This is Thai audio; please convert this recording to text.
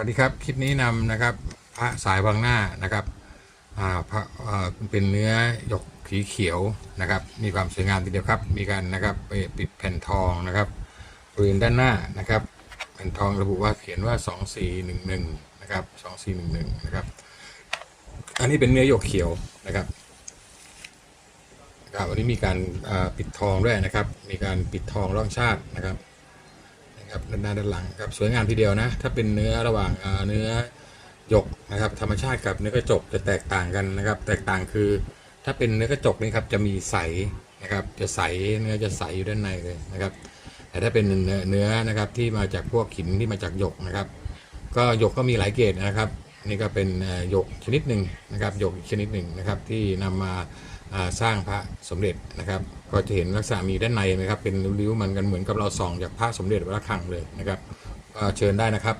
วัสดีครับ คลิปนี้นำนะครับ พระสายบางหน้านะครับพระเป็นเนื้อหยกสีเขียวนะครับ มีความสวยงามทีเดียวครับ มีการนะครับปิดแผ่นทองนะครับบริเวณด้านหน้านะครับ แผ่นทองระบุว่าเขียนว่า 2411นะครับ2411นะครับอันนี้เป็นเนื้อหยกเขียวนะครับครับวันนี้มีการปิดทองด้วยนะครับ มีการปิดทองร่องชาตินะครับ นะครับด้านหน้าด้านหลังครับสวยงามทีเดียวนะ ถ้าเป็นเนื้อระหว่างเนื้อหยกนะครับ ธรรมชาติกับเนื้อกระจกจะแตกต่างกันนะครับ แตกต่างคือ ถ้าเป็นเนื้อกระจกนี่ครับจะมีใสนะครับ จะใสเนื้อจะใสอยู่ด้านในเลยนะครับ แต่ถ้าเป็นเนื้อนะครับที่มาจากพวกหินที่มาจากหยกนะครับ ก็หยกก็มีหลายเกรดนะครับนี่ก็เป็นหยกชนิดหนึ่งนะครับหยกชนิดหนึ่งนะครับที่นำมาอ่า สร้างพระสมเด็จนะครับ ก็จะเห็นลักษณะมีด้านในนะครับ เป็นริ้วๆมันกันเหมือนกับเราส่องจากพระสมเด็จวัดระฆังเลยนะครับก็เชิญได้นะครับ